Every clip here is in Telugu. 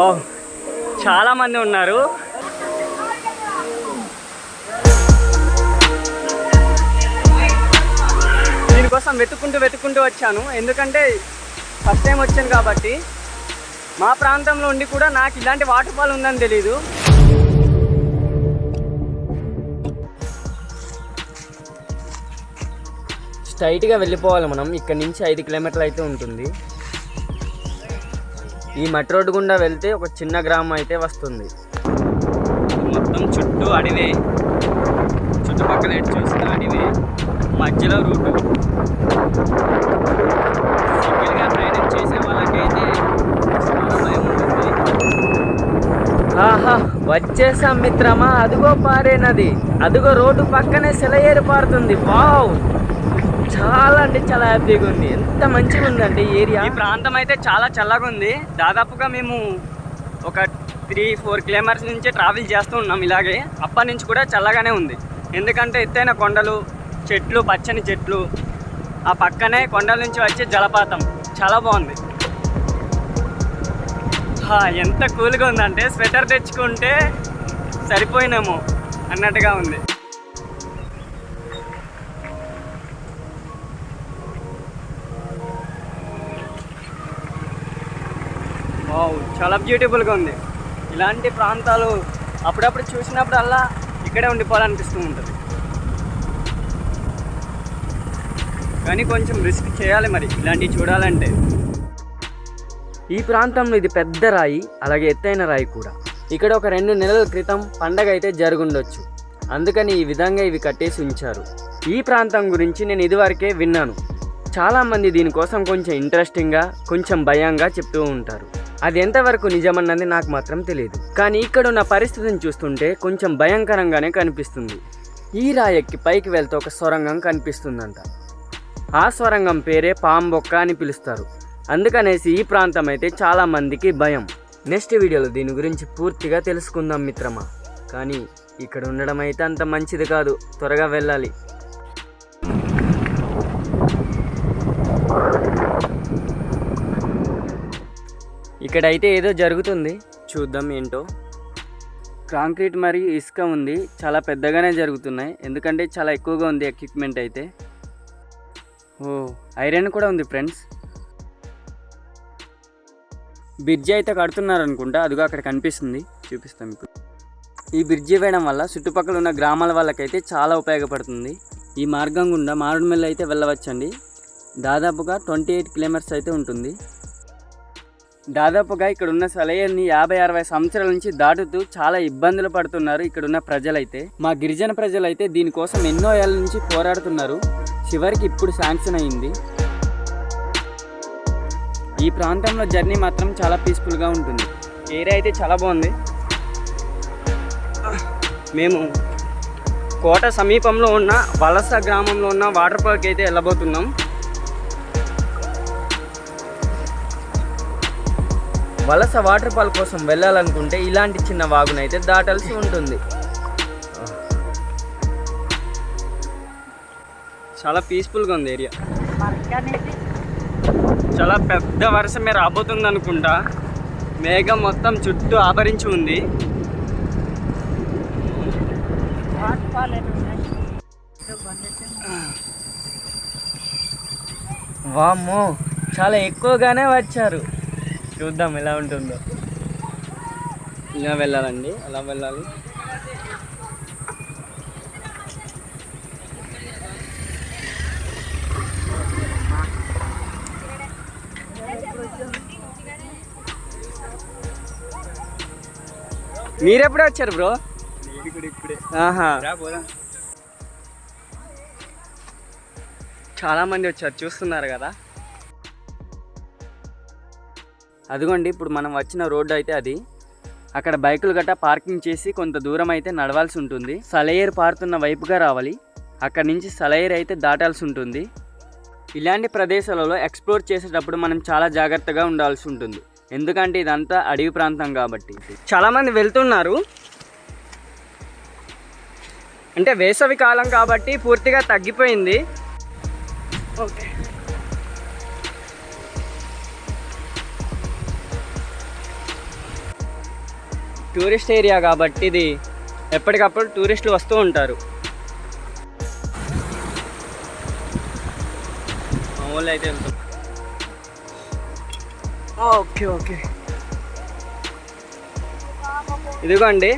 ఓ చాలా మంది ఉన్నారు. దీనికోసం వెతుక్కుంటూ వెతుక్కుంటూ వచ్చాను. ఎందుకంటే ఫస్ట్ టైం వచ్చాను కాబట్టి మా ప్రాంతంలో ఉండి కూడా నాకు ఇలాంటి వాటర్ ఫాల్ ఉందని తెలీదు. స్ట్రైట్గా వెళ్ళిపోవాలి మనం. ఇక్కడ నుంచి ఐదు కిలోమీటర్లు అయితే ఉంటుంది. ఈ మట్టి రోడ్డు గుండా వెళ్తే ఒక చిన్న గ్రామం అయితే వస్తుంది. మొత్తం చుట్టూ అడవే. చుట్టుపక్కల ఎటు చూసిన అడవే. మధ్యలో రూటు. సింగిల్గా ప్రయాణం చేసే వాళ్ళకైతే ఆహా వచ్చేసాం మిత్రమా. అదిగో పారే నది. అదిగో రోడ్డు పక్కనే సెలయేరు పారుతుంది. వావ్! చాలా అంటే చాలా హ్యాపీగా ఉంది. ఎంత మంచిగా ఉందండి ఏరియా. ఈ ప్రాంతం అయితే చాలా చల్లగా ఉంది. దాదాపుగా మేము ఒక త్రీ ఫోర్ కిలోమీటర్స్ నుంచి ట్రావెల్ చేస్తూ ఉన్నాం ఇలాగే. అప్పటి నుంచి కూడా చల్లగానే ఉంది. ఎందుకంటే ఎత్తైన కొండలు చెట్లు పచ్చని చెట్లు. ఆ పక్కనే కొండల నుంచి వచ్చే జలపాతం. చాలా బాగుంది. హా, ఎంత కూల్గా ఉందంటే స్వెటర్ తెచ్చుకుంటే సరిపోయినాము అన్నట్టుగా ఉంది. చాలా బ్యూటిఫుల్గా ఉంది. ఇలాంటి ప్రాంతాలు అప్పుడప్పుడు చూసినప్పుడల్లా ఇక్కడే ఉండిపోవాలనిపిస్తూ ఉంటుంది. కానీ కొంచెం రిస్క్ చేయాలి మరి ఇలాంటివి చూడాలంటే. ఈ ప్రాంతంలో ఇది పెద్ద రాయి అలాగే ఎత్తైన రాయి కూడా. ఇక్కడ ఒక రెండు నెలల క్రితం పండగ అయితే జరుగుండొచ్చు. అందుకని ఈ విధంగా ఇవి కట్టేసి ఉంచారు. ఈ ప్రాంతం గురించి నేను ఇదివరకే విన్నాను. చాలామంది దీనికోసం కొంచెం ఇంట్రెస్టింగ్గా కొంచెం భయంగా చెప్తూ ఉంటారు. అది ఎంతవరకు నిజమన్నది నాకు మాత్రం తెలియదు కానీ ఇక్కడ ఉన్న పరిస్థితిని చూస్తుంటే కొంచెం భయంకరంగానే కనిపిస్తుంది. ఈ రాయెక్కి పైకి వెళ్తే ఒక సొరంగం కనిపిస్తుందంట. ఆ సొరంగం పేరే పాంబొక్క అని పిలుస్తారు. అందుకనేసి ఈ ప్రాంతం అయితే చాలా మందికి భయం. నెక్స్ట్ వీడియోలో దీని గురించి పూర్తిగా తెలుసుకుందాం మిత్రమా. కానీ ఇక్కడ ఉండడం అయితే అంత మంచిది కాదు. త్వరగా వెళ్ళాలి. ఇక్కడైతే ఏదో జరుగుతుంది. చూద్దాం ఏంటో. కాంక్రీట్ మరియు ఇసుక ఉంది. చాలా పెద్దగానే జరుగుతున్నాయి. ఎందుకంటే చాలా ఎక్కువగా ఉంది ఎక్విప్మెంట్ అయితే. ఓ ఐరన్ కూడా ఉంది ఫ్రెండ్స్. బ్రిడ్జి అయితే కడుతున్నారు అనుకుంటా అదిగో అక్కడ కనిపిస్తుంది. చూపిస్తాం ఇప్పుడు. ఈ బ్రిడ్జి వేయడం వల్ల చుట్టుపక్కల ఉన్న గ్రామాల వాళ్ళకైతే చాలా ఉపయోగపడుతుంది. ఈ మార్గం గుండా మారుడుమల్లి అయితే వెళ్ళవచ్చండి. దాదాపుగా ట్వంటీ ఎయిట్ కిలోమీటర్స్ అయితే ఉంటుంది. దాదాపుగా ఇక్కడ ఉన్న సెలయర్ని యాభై అరవై సంవత్సరాల నుంచి దాటుతూ చాలా ఇబ్బందులు పడుతున్నారు ఇక్కడున్న ప్రజలైతే. మా గిరిజన ప్రజలైతే దీనికోసం ఎన్నో ఏళ్ళ నుంచి పోరాడుతున్నారు. చివరికి ఇప్పుడు శాంక్షన్ అయింది. ఈ ప్రాంతంలో జర్నీ మాత్రం చాలా పీస్ఫుల్గా ఉంటుంది. ఏరియా అయితే చాలా బాగుంది. మేము కోట సమీపంలో ఉన్న వలస గ్రామంలో ఉన్న వాటర్ పార్క్ అయితే వెళ్ళబోతున్నాం. వలస వాటర్ ఫాల్ కోసం వెళ్ళాలనుకుంటే ఇలాంటి చిన్న వాగునైతే దాటాల్సి ఉంటుంది. చాలా పీస్ఫుల్గా ఉంది ఏరియా. చాలా పెద్ద వర్షమే రాబోతుంది అనుకుంటా మేఘం మొత్తం చుట్టూ ఆవరించి ఉంది. వామ్మో చాలా ఎక్కువగానే వచ్చారు. చూద్దాం ఎలా ఉంటుందో. ఇలా వెళ్ళాలండి. అలా వెళ్ళాలి? మీరెప్పుడే వచ్చారు బ్రో? ఆహా. చాలా మంది వచ్చారు. చూస్తున్నారు కదా. అదిగోండి ఇప్పుడు మనం వచ్చిన రోడ్డు అయితే అది. అక్కడ బైకులు గట్టా పార్కింగ్ చేసి కొంత దూరం అయితే నడవాల్సి ఉంటుంది. సలయేరు పారుతున్న వైపుగా రావాలి. అక్కడి నుంచి సలయేరు అయితే దాటాల్సి ఉంటుంది. ఇలాంటి ప్రదేశాలలో ఎక్స్ప్లోర్ చేసేటప్పుడు మనం చాలా జాగ్రత్తగా ఉండాల్సి ఉంటుంది. ఎందుకంటే ఇదంతా అడవి ప్రాంతం కాబట్టి. చాలామంది వెళ్తున్నారు. అంటే వేసవి కాలం కాబట్టి పూర్తిగా తగ్గిపోయింది. ఓకే. టూరిస్ట్ ఏరియా కాబట్టి ఇది ఎప్పటికప్పుడు టూరిస్టులు వస్తూ ఉంటారు. మా ఊళ్ళో అయితే వెళ్తాం. Okay okay. ఇదిగోండి.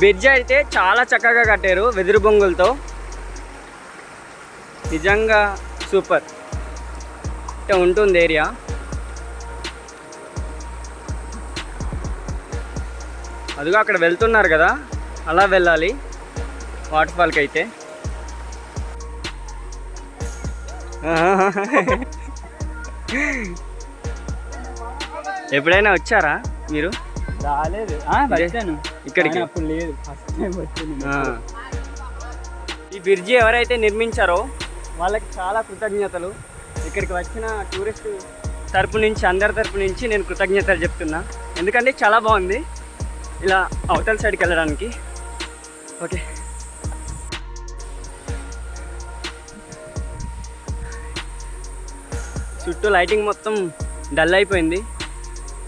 బ్రిడ్జ్ అయితే చాలా చక్కగా కట్టారు వెదురు బొంగులతో. నిజంగా సూపర్. అంటే ఉంటుంది ఏరియా. అదిగో అక్కడ వెళ్తున్నారు కదా అలా వెళ్ళాలి. వాటర్ ఫాల్కి అయితే. ఎప్పుడైనా వచ్చారా మీరు? రాలేదు. ఇక్కడికి? అప్పుడు లేదు. First time. ఈ బ్రిడ్జి ఎవరైతే నిర్మించారో వాళ్ళకి చాలా కృతజ్ఞతలు. ఇక్కడికి వచ్చిన టూరిస్ట్ తరపు నుంచి అందరి తరపు నుంచి నేను కృతజ్ఞతలు చెప్తున్నా. ఎందుకంటే చాలా బాగుంది. ఇలా అవతల సైడ్కి వెళ్ళడానికి. ఓకే. చుట్టూ లైటింగ్ మొత్తం డల్ అయిపోయింది.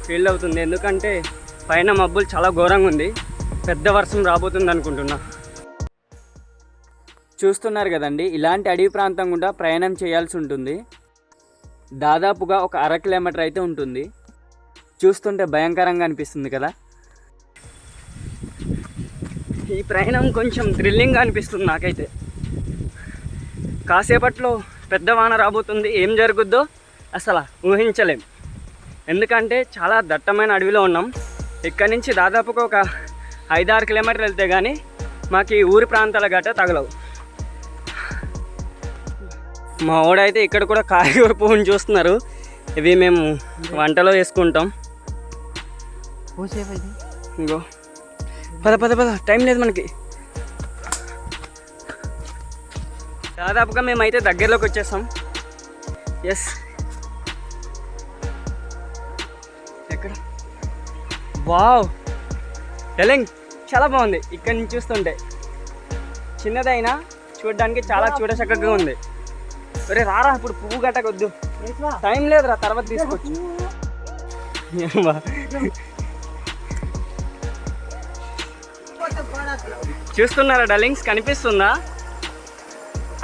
ఫీల్ అవుతుంది. ఎందుకంటే పైన మబ్బులు చాలా ఘోరంగా ఉంది. పెద్ద వర్షం రాబోతుంది అనుకుంటున్నా. చూస్తున్నారు కదండి ఇలాంటి అడవి ప్రాంతం గుండా ప్రయాణం చేయాల్సి ఉంటుంది. దాదాపుగా ఒక అర కిలోమీటర్ అయితే ఉంటుంది. చూస్తుంటే భయంకరంగా అనిపిస్తుంది కదా. ఈ ప్రయాణం కొంచెం థ్రిల్లింగ్గా అనిపిస్తుంది నాకైతే. కాసేపట్లో పెద్ద వాన రాబోతుంది. ఏం జరుగుద్దో అసలు ఊహించలేం. ఎందుకంటే చాలా దట్టమైన అడవిలో ఉన్నాం. ఇక్కడి నుంచి దాదాపుగా ఒక ఐదారు కిలోమీటర్లు వెళ్తే కానీ మాకు ఈ ఊరి ప్రాంతాల గట్ట తగలవు. మా వాడైతే ఇక్కడ కూడా కాయగూర పువ్వుని చూస్తున్నారు. ఇవి మేము వంటలో వేసుకుంటాం. ఇంకో పద పద పద. టైం లేదు మనకి. దాదాపుగా మేమైతే దగ్గరలోకి వచ్చేసాం. ఎస్ ఎక్కడ? వావ్ టెలింగ్ చాలా బాగుంది. ఇక్కడ నుంచి చూస్తుంటే. చిన్నదైనా చూడడానికి చాలా చూడచక్కగా ఉంది. ఒరే రారా ఇప్పుడు పువ్వు గట్టకొద్దు. టైం లేదురా తర్వాత తీసుకోవచ్చు చూస్తున్నారా డలింగ్స్ కనిపిస్తుందా?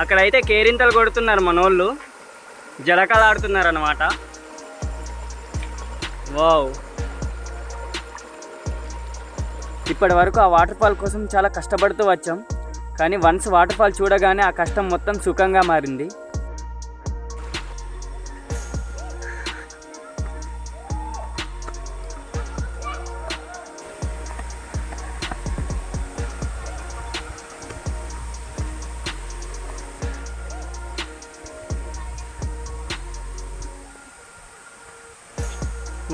అక్కడైతే కేరింతలు కొడుతున్నారు మనోళ్ళు. జలకాలు ఆడుతున్నారు అనమాట వావ్. ఇప్పటి వరకు ఆ వాటర్ ఫాల్ కోసం చాలా కష్టపడుతూ వచ్చాం. కానీ వన్స్ వాటర్ ఫాల్ చూడగానే ఆ కష్టం మొత్తం సుఖంగా మారింది.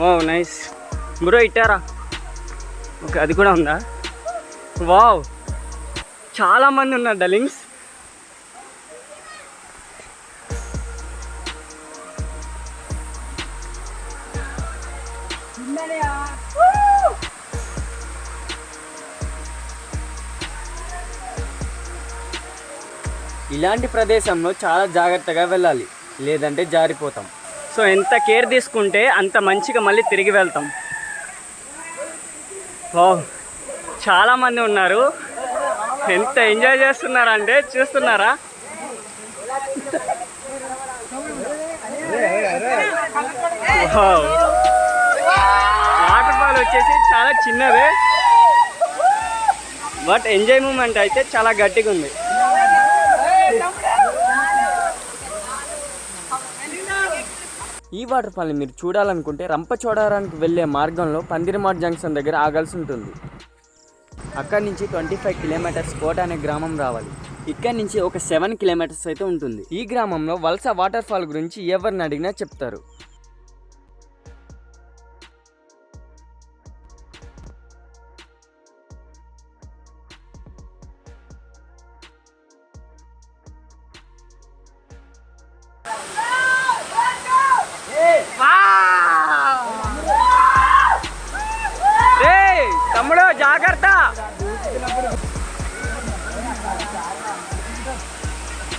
వావ్ నైస్ బ్రో ఇట్టారా? ఓకే అది కూడా ఉందా? వావ్ చాలా మంది ఉన్నారు డలింగ్స్ ఇలాంటి ప్రదేశంలో చాలా జాగ్రత్తగా వెళ్ళాలి. లేదంటే జారిపోతాం. సో ఎంత కేర్ తీసుకుంటే అంత మంచిగా మళ్ళీ తిరిగి వెళ్తాం. ఓ చాలామంది ఉన్నారు. ఎంత ఎంజాయ్ చేస్తున్నారంటే చూస్తున్నారా? వాటర్ ఫాల్ వచ్చేసి చాలా చిన్నదే. బట్ ఎంజాయ్ మూమెంట్ అయితే చాలా గట్టిగా ఉంది ఈ వాటర్ ఫాల్ని మీరు చూడాలనుకుంటే రంపచోడవరానికి వెళ్ళే మార్గంలో పందిరిమాట్ జంక్షన్ దగ్గర ఆగాల్సి ఉంటుంది. అక్కడి నుంచి ట్వంటీ ఫైవ్ కిలోమీటర్స్ కోట అనే గ్రామం రావాలి. ఇక్కడి నుంచి ఒక సెవెన్ కిలోమీటర్స్ అయితే ఉంటుంది. ఈ గ్రామంలో వలస వాటర్ ఫాల్ గురించి ఎవరిని అడిగినా చెప్తారు.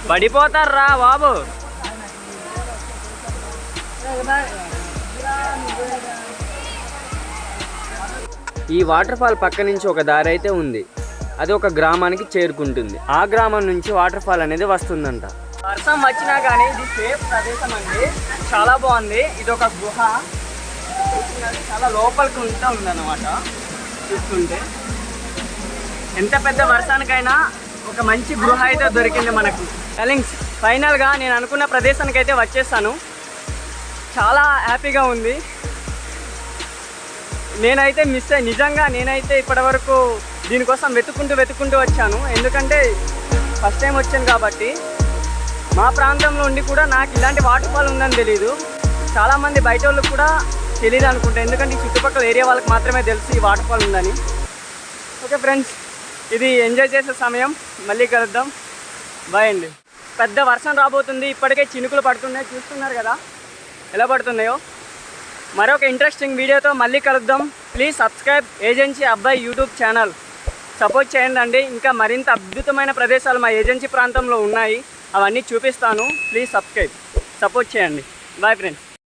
పడిపోతారా బాబు? ఈ వాటర్ ఫాల్ పక్క నుంచి ఒక దారి అయితే ఉంది. అది ఒక గ్రామానికి చేరుకుంటుంది. ఆ గ్రామం నుంచి వాటర్ ఫాల్ అనేది వస్తుందంట. వర్షం వచ్చినా కానీ ఇది సేఫ్ ప్రదేశం అండి. చాలా బాగుంది. ఇది ఒక గుహ. చాలా లోపలికి ఉంటా ఉందన్నమాట. చూస్తుంటే. ఎంత పెద్ద వర్షానికైనా ఒక మంచి గృహ అయితే దొరికింది మనకు. ఎలింగ్స్ ఫైనల్గా నేను అనుకున్న ప్రదేశానికి అయితే వచ్చేసాను. చాలా హ్యాపీగా ఉంది. నేనైతే మిస్ అయ్యి నిజంగా నేనైతే ఇప్పటివరకు దీనికోసం వెతుక్కుంటూ వెతుక్కుంటూ వచ్చాను. ఎందుకంటే ఫస్ట్ టైం వచ్చాను కాబట్టి. మా ప్రాంతంలో ఉండి కూడా నాకు ఇలాంటి వాటర్ ఫాల్ ఉందని తెలియదు చాలామంది బయట వాళ్ళకి కూడా తెలియదు అనుకుంటా. ఎందుకంటే ఈ చుట్టుపక్కల ఏరియా వాళ్ళకి మాత్రమే తెలుసు ఈ వాటర్ ఫాల్ ఉందని. ఓకే ఫ్రెండ్స్ ఇది ఎంజాయ్ చేసే సమయం. మళ్ళీ కలుద్దాం. బాయ్ అండి. పెద్ద వర్షం రాబోతుంది. ఇప్పటికే చినుకులు పడుతున్నాయి. చూస్తున్నారు కదా? ఎలా పడుతున్నాయో? మరొక ఇంట్రెస్టింగ్ వీడియోతో మళ్ళీ కలుద్దాం. ప్లీజ్ సబ్స్క్రైబ్ ఏజెన్సీ అబ్బాయి యూట్యూబ్ ఛానల్ సపోర్ట్ చేయండి అండి. ఇంకా మరింత అద్భుతమైన ప్రదేశాలు మా ఏజెన్సీ ప్రాంతంలో ఉన్నాయి. అవన్నీ చూపిస్తాను. ప్లీజ్ సబ్స్క్రైబ్ సపోర్ట్ చేయండి. Bye friends